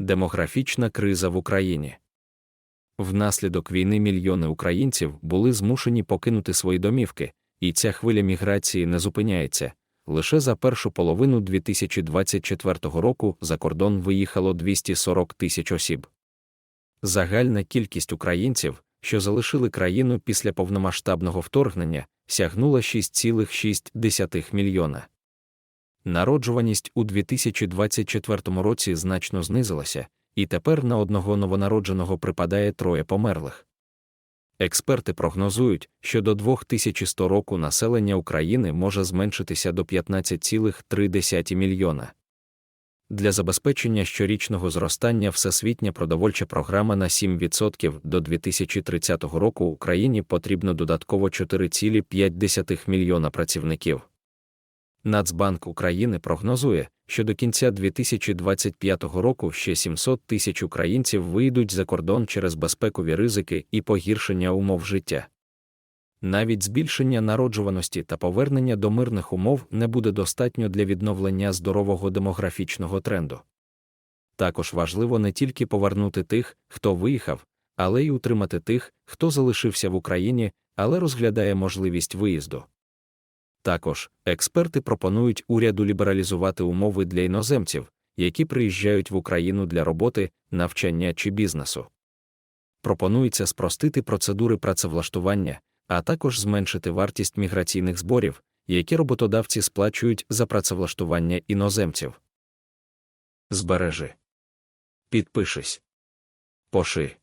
Демографічна криза в Україні. Внаслідок війни мільйони українців були змушені покинути свої домівки, і ця хвиля міграції не зупиняється. Лише за першу половину 2024 року за кордон виїхало 240 тисяч осіб. Загальна кількість українців, що залишили країну після повномасштабного вторгнення, сягнула 6,6 мільйона. Народжуваність у 2024 році значно знизилася, і тепер на одного новонародженого припадає троє померлих. Експерти прогнозують, що до 2100 року населення України може зменшитися до 15,3 мільйона. Для забезпечення щорічного зростання Всесвітня продовольча програма на 7% до 2030 року Україні потрібно додатково 4,5 мільйона працівників. Нацбанк України прогнозує, що до кінця 2025 року ще 700 тисяч українців вийдуть за кордон через безпекові ризики і погіршення умов життя. Навіть збільшення народжуваності та повернення до мирних умов не буде достатньо для відновлення здорового демографічного тренду. Також важливо не тільки повернути тих, хто виїхав, але й утримати тих, хто залишився в Україні, але розглядає можливість виїзду. Також експерти пропонують уряду лібералізувати умови для іноземців, які приїжджають в Україну для роботи, навчання чи бізнесу. Пропонується спростити процедури працевлаштування, а також зменшити вартість міграційних зборів, які роботодавці сплачують за працевлаштування іноземців. Збережи. Підпишись. Поши.